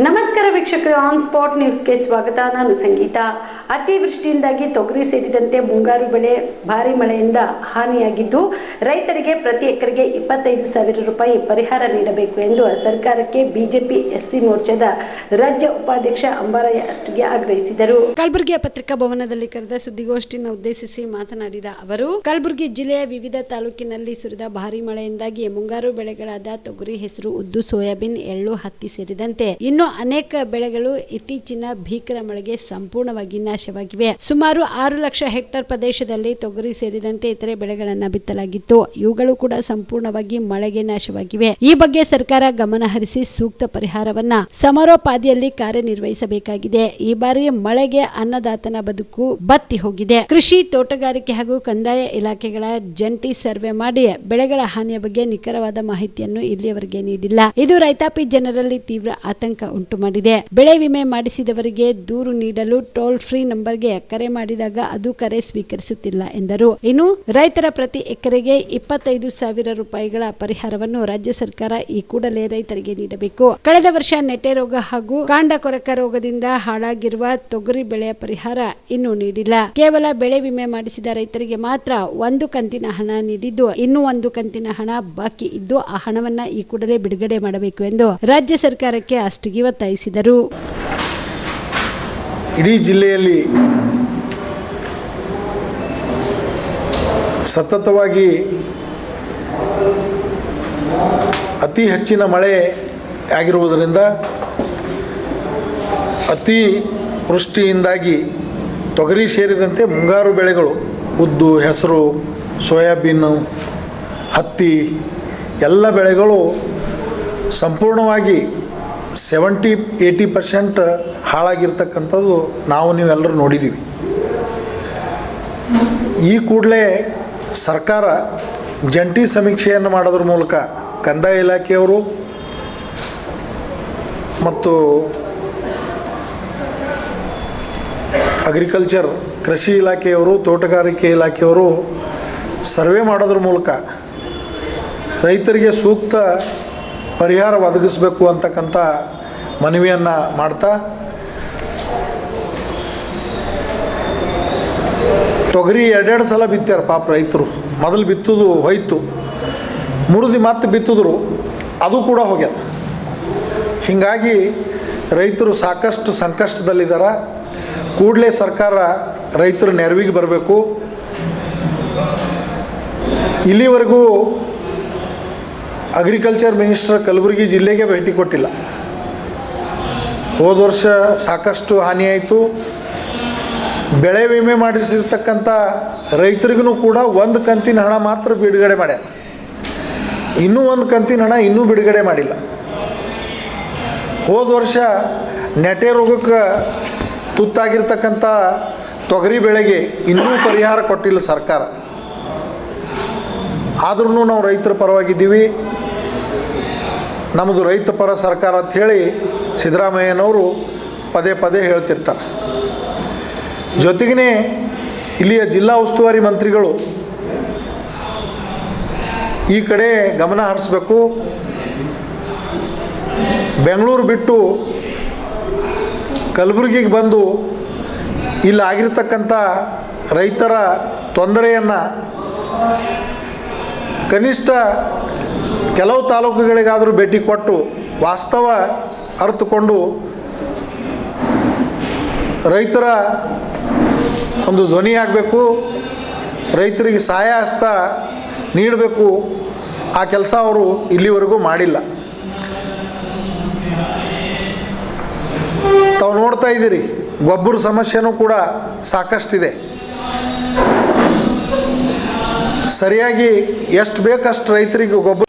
ನಮಸ್ಕಾರ ವೀಕ್ಷಕರು, on spot ನ್ಯೂಸ್ಗೆ ಸ್ವಾಗತ. ನಾನು ಸಂಗೀತ. ಅತಿವೃಷ್ಟಿಯಿಂದಾಗಿ ತೊಗರಿ ಸೇರಿದಂತೆ ಮುಂಗಾರು ಬೆಳೆ ಭಾರಿ ಮಳೆಯಿಂದ ಹಾನಿಯಾಗಿದ್ದು, ರೈತರಿಗೆ ಪ್ರತಿ ಎಕರೆಗೆ ಇಪ್ಪತ್ತೈದು ಸಾವಿರ ರೂಪಾಯಿ ಪರಿಹಾರ ನೀಡಬೇಕು ಎಂದು ಸರ್ಕಾರಕ್ಕೆ ಬಿಜೆಪಿ ಎಸ್ಸಿ ಮೋರ್ಚಾದ ರಾಜ್ಯ ಉಪಾಧ್ಯಕ್ಷ ಅಂಬಾರಯ್ಯ ಅಷ್ಟಿಗೆ ಆಗ್ರಹಿಸಿದರು. ಕಲಬುರಗಿಯ ಪತ್ರಿಕಾ ಭವನದಲ್ಲಿ ಕರೆದ ಸುದ್ದಿಗೋಷ್ಠಿಯನ್ನು ಉದ್ದೇಶಿಸಿ ಮಾತನಾಡಿದ ಅವರು, ಕಲಬುರಗಿ ಜಿಲ್ಲೆಯ ವಿವಿಧ ತಾಲೂಕಿನಲ್ಲಿ ಸುರಿದ ಭಾರಿ ಮಳೆಯಿಂದಾಗಿ ಮುಂಗಾರು ಬೆಳೆಗಳಾದ ತೊಗರಿ, ಹೆಸರು, ಉದ್ದು, ಸೋಯಾಬೀನ್, ಎಳ್ಳು, ಹತ್ತಿ ಸೇರಿದಂತೆ ಇನ್ನು ಅನೇಕ ಬೆಳೆಗಳು ಇತ್ತೀಚಿನ ಭೀಕರ ಮಳೆಗೆ ಸಂಪೂರ್ಣವಾಗಿ ನಾಶವಾಗಿವೆ ಸುಮಾರು ಆರು ಲಕ್ಷ ಹೆಕ್ಟೇರ್ ಪ್ರದೇಶದಲ್ಲಿ ತೊಗರಿ ಸೇರಿದಂತೆ ಇತರೆ ಬೆಳೆಗಳನ್ನು ಬಿತ್ತಲಾಗಿತ್ತು. ಇವುಗಳು ಕೂಡ ಸಂಪೂರ್ಣವಾಗಿ ಮಳೆಗೆ ನಾಶವಾಗಿವೆ. ಈ ಬಗ್ಗೆ ಸರ್ಕಾರ ಗಮನ ಹರಿಸಿ ಸೂಕ್ತ ಪರಿಹಾರವನ್ನ ಸಮರೋಪಾದಿಯಲ್ಲಿ ಕಾರ್ಯನಿರ್ವಹಿಸಬೇಕಾಗಿದೆ. ಈ ಬಾರಿ ಮಳೆಗೆ ಅನ್ನದಾತನ ಬದುಕು ಬತ್ತಿ ಹೋಗಿದೆ. ಕೃಷಿ ತೋಟಗಾರಿಕೆ ಹಾಗೂ ಕಂದಾಯ ಇಲಾಖೆಗಳ ಜಂಟಿ ಸರ್ವೆ ಮಾಡಿ ಬೆಳೆಗಳ ಹಾನಿಯ ಬಗ್ಗೆ ನಿಖರವಾದ ಮಾಹಿತಿಯನ್ನು ಇಲ್ಲಿಯವರೆಗೆ ನೀಡಿಲ್ಲ. ಇದು ರೈತಾಪಿ ಜನರಲ್ಲಿ ತೀವ್ರ ಆತಂಕ ಉಂಟು ಮಾಡಿದೆ. ಬೆಳೆ ವಿಮೆ ಮಾಡಿಸಿದವರಿಗೆ ದೂರು ನೀಡಲು ಟೋಲ್ ಫ್ರೀ ನಂಬರ್ಗೆ ಕರೆ ಮಾಡಿದಾಗ ಅದು ಕರೆ ಸ್ವೀಕರಿಸುತ್ತಿಲ್ಲ ಎಂದರು. ಇನ್ನು ರೈತರ ಪ್ರತಿ ಎಕರೆಗೆ ಇಪ್ಪತ್ತೈದು ಸಾವಿರ ರೂಪಾಯಿಗಳ ಪರಿಹಾರವನ್ನು ರಾಜ್ಯ ಸರ್ಕಾರ ಈ ಕೂಡಲೇ ರೈತರಿಗೆ ನೀಡಬೇಕು. ಕಳೆದ ವರ್ಷ ನೆಟೆ ರೋಗ ಹಾಗೂ ಕಾಂಡ ಕೊರಕ ರೋಗದಿಂದ ಹಾಳಾಗಿರುವ ತೊಗರಿ ಬೆಳೆಯ ಪರಿಹಾರ ಇನ್ನೂ ನೀಡಿಲ್ಲ. ಕೇವಲ ಬೆಳೆ ವಿಮೆ ಮಾಡಿಸಿದ ರೈತರಿಗೆ ಮಾತ್ರ ಒಂದು ಕಂತಿನ ಹಣ ನೀಡಿದ್ದು, ಇನ್ನೂ ಒಂದು ಕಂತಿನ ಹಣ ಬಾಕಿ ಇದ್ದು ಆ ಹಣವನ್ನ ಈ ಕೂಡಲೇ ಬಿಡುಗಡೆ ಮಾಡಬೇಕು ಎಂದು ರಾಜ್ಯ ಸರ್ಕಾರಕ್ಕೆ ಅಷ್ಟಿಗೆ ಒತ್ತಾಯಿಸಿದರು. ಇಡೀ ಜಿಲ್ಲೆಯಲ್ಲಿ ಸತತವಾಗಿ ಅತಿ ಹೆಚ್ಚಿನ ಮಳೆ ಆಗಿರುವುದರಿಂದ ಅತಿ ವೃಷ್ಟಿಯಿಂದಾಗಿ ತೊಗರಿ ಸೇರಿದಂತೆ ಮುಂಗಾರು ಬೆಳೆಗಳು, ಉದ್ದು, ಹೆಸರು, ಸೋಯಾಬೀನು, ಹತ್ತಿ, ಎಲ್ಲ ಬೆಳೆಗಳು ಸಂಪೂರ್ಣವಾಗಿ ಸೆವೆಂಟಿ ಏಯ್ಟಿ ಪರ್ಸೆಂಟ್ ಹಾಳಾಗಿರ್ತಕ್ಕಂಥದ್ದು ನಾವು ನೀವೆಲ್ಲರೂ ನೋಡಿದ್ದೀವಿ. ಈ ಕೂಡಲೇ ಸರ್ಕಾರ ಜಂಟಿ ಸಮೀಕ್ಷೆಯನ್ನು ಮಾಡೋದ್ರ ಮೂಲಕ ಕಂದಾಯ ಇಲಾಖೆಯವರು ಮತ್ತು ಅಗ್ರಿಕಲ್ಚರ್ ಕೃಷಿ ಇಲಾಖೆಯವರು, ತೋಟಗಾರಿಕೆ ಇಲಾಖೆಯವರು ಸರ್ವೆ ಮಾಡೋದ್ರ ಮೂಲಕ ರೈತರಿಗೆ ಸೂಕ್ತ ಪರಿಹಾರ ಒದಗಿಸಬೇಕು ಅಂತಕ್ಕಂಥ ಮನವಿಯನ್ನು ಮಾಡ್ತಾ ತೊಗರಿ ಎರಡೆರಡು ಸಲ ಬಿತ್ತಾರೆ ಪಾಪ ರೈತರು. ಮೊದಲು ಬಿತ್ತುದು ಹೋಯ್ತು. ಮುರಿದು ಮತ್ತೆ ಬಿತ್ತಿದ್ರು. ಅದು ಕೂಡ ಹೋಗ್ಯದ. ಹೀಗಾಗಿ ರೈತರು ಸಾಕಷ್ಟು ಸಂಕಷ್ಟದಲ್ಲಿದ್ದಾರೆ ಕೂಡಲೇ ಸರ್ಕಾರ ರೈತರು ನೆರವಿಗೆ ಬರಬೇಕು. ಇಲ್ಲಿವರೆಗೂ ಅಗ್ರಿಕಲ್ಚರ್ ಮಿನಿಸ್ಟರ್ ಕಲಬುರಗಿ ಜಿಲ್ಲೆಗೆ ಭೇಟಿ ಕೊಟ್ಟಿಲ್ಲ. ಹೋದ ವರ್ಷ ಸಾಕಷ್ಟು ಹಾನಿಯಾಯಿತು ಬೆಳೆ ವಿಮೆ ಮಾಡಿಸಿರ್ತಕ್ಕಂಥ ರೈತರಿಗೂ ಕೂಡ ಒಂದು ಕಂತಿನ ಹಣ ಮಾತ್ರ ಬಿಡುಗಡೆ ಮಾಡ್ಯಾರ. ಇನ್ನೂ ಒಂದು ಕಂತಿನ ಹಣ ಇನ್ನೂ ಬಿಡುಗಡೆ ಮಾಡಿಲ್ಲ. ಹೋದ ವರ್ಷ ನೆಟೆ ರೋಗಕ್ಕೆ ತುತ್ತಾಗಿರ್ತಕ್ಕಂಥ ತೊಗರಿ ಬೆಳೆಗೆ ಇನ್ನೂ ಪರಿಹಾರ ಕೊಟ್ಟಿಲ್ಲ ಸರ್ಕಾರ. ಆದ್ರೂ ನಾವು ರೈತರ ಪರವಾಗಿದ್ದೀವಿ. ನಮ್ಮದು ರೈತ ಪರ ಸರ್ಕಾರ ಅಂಥೇಳಿ ಸಿದ್ದರಾಮಯ್ಯನವರು ಪದೇ ಪದೇ ಹೇಳ್ತಿರ್ತಾರೆ. ಜೊತೆಗೇ ಇಲ್ಲಿಯ ಜಿಲ್ಲಾ ಉಸ್ತುವಾರಿ ಮಂತ್ರಿಗಳು ಈ ಕಡೆ ಗಮನ ಹರಿಸ್ಬೇಕು. ಬೆಂಗಳೂರು ಬಿಟ್ಟು ಕಲಬುರಗಿಗೆ ಬಂದು ಇಲ್ಲಿ ಆಗಿರ್ತಕ್ಕಂಥ ರೈತರ ತೊಂದರೆಯನ್ನು ಕನಿಷ್ಠ ಕೆಲವು ತಾಲೂಕುಗಳಿಗಾದರೂ ಭೇಟಿ ಕೊಟ್ಟು ವಾಸ್ತವ ಅರ್ಥಕೊಂಡು ರೈತರ ಒಂದು ಧ್ವನಿಯಾಗಬೇಕು ರೈತರಿಗೆ ಸಹಾಯ ಹಸ್ತ ನೀಡಬೇಕು, ಆ ಕೆಲಸ ಅವರು ಇಲ್ಲಿವರೆಗೂ ಮಾಡಿಲ್ಲ. ತಾವು ನೋಡ್ತಾ ಇದ್ದೀರಿ, ಗೊಬ್ಬರ ಸಮಸ್ಯೆನೂ ಕೂಡ ಸಾಕಷ್ಟಿದೆ. ಸರಿಯಾಗಿ ಎಷ್ಟು ಬೇಕಷ್ಟು ರೈತರಿಗೆ ಗೊಬ್ಬರ